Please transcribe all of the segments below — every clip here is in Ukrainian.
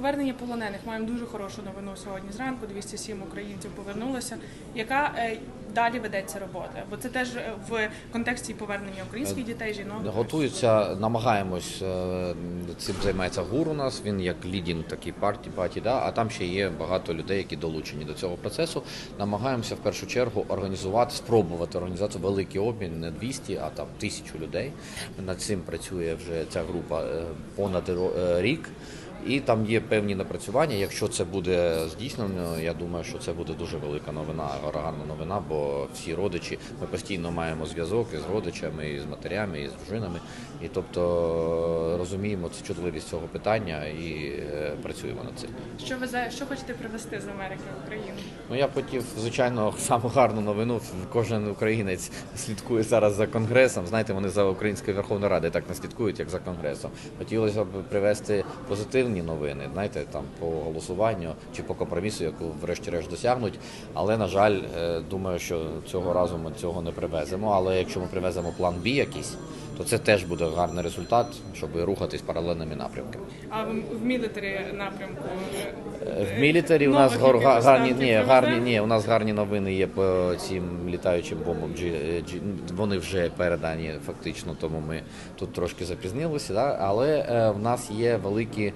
повернення полонених маємо дуже хорошу новину сьогодні зранку. 207 українців повернулося. Яка е, далі ведеться робота? Бо це теж е, в контексті повернення українських дітей, жінок. Готуються, намагаємось. е, Цим займається ГУР у нас. Він як лідінг такий парті, паті, да, а там ще є багато людей, які долучені до цього процесу. Намагаємося в першу чергу організувати, спробувати організувати великий обмін не 200, а там тисячу людей. Над цим працює вже ця група е, понад е, рік. І там є певні напрацювання. Якщо це буде здійснено, я думаю, що це буде дуже велика новина, гарна новина, бо всі родичі ми постійно маємо зв'язок із родичами, і з матерями, і з дружинами. І тобто розуміємо цю чутливість цього питання і е, працюємо над цим. Що ви за що хочете привезти з Америки в Україну? Ну я хотів, звичайно, саму гарну новину. Кожен українець слідкує зараз за конгресом. Знаєте, вони за українською Верховною Радою так не слідкують, як за конгресом. Хотілося б привести позитивні новини, знаєте, там по голосуванню чи по компромісу, яку врешті-решт досягнуть. Але на жаль, е, думаю, що цього разу ми цього не привеземо. Але якщо ми привеземо план Б якийсь, то це теж буде гарний результат, щоб рухатись паралельними напрямками. А в, в мілітарі напрямку е, В мілітарі у нас гор- гарні, ні, гарні, ні, у нас гарні новини є по цим літаючим бомбам. G- Вони вже передані фактично, тому ми тут трошки запізнилися. Да? Але е, в нас є великі.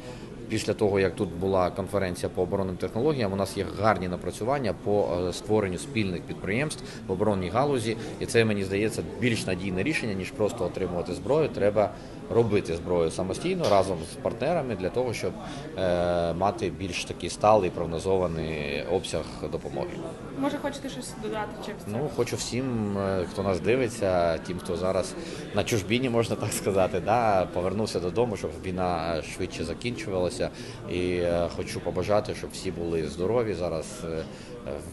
Після того, як тут була конференція по оборонним технологіям, у нас є гарні напрацювання по е, створенню спільних підприємств в оборонній галузі, і це мені здається більш надійне рішення ніж просто отримувати зброю. Треба робити зброю самостійно разом з партнерами для того, щоб е, мати більш такий сталий прогнозований обсяг допомоги. Може, хочете щось додати чи? Ну хочу всім, е, хто нас дивиться, тим, хто зараз на чужбіні, можна так сказати, да, повернувся додому, щоб війна швидше закінчувалася. І е, хочу побажати, щоб всі були здорові зараз. е,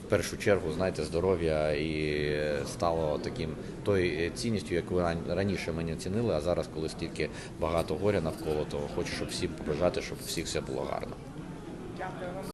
В першу чергу, знаєте, здоров'я і стало таким той е, цінністю, яку раніше мені цінили, а зараз, коли стільки багато горя навколо, то хочу, щоб всім побажати, щоб у всіх все було гарно. Дякую вам.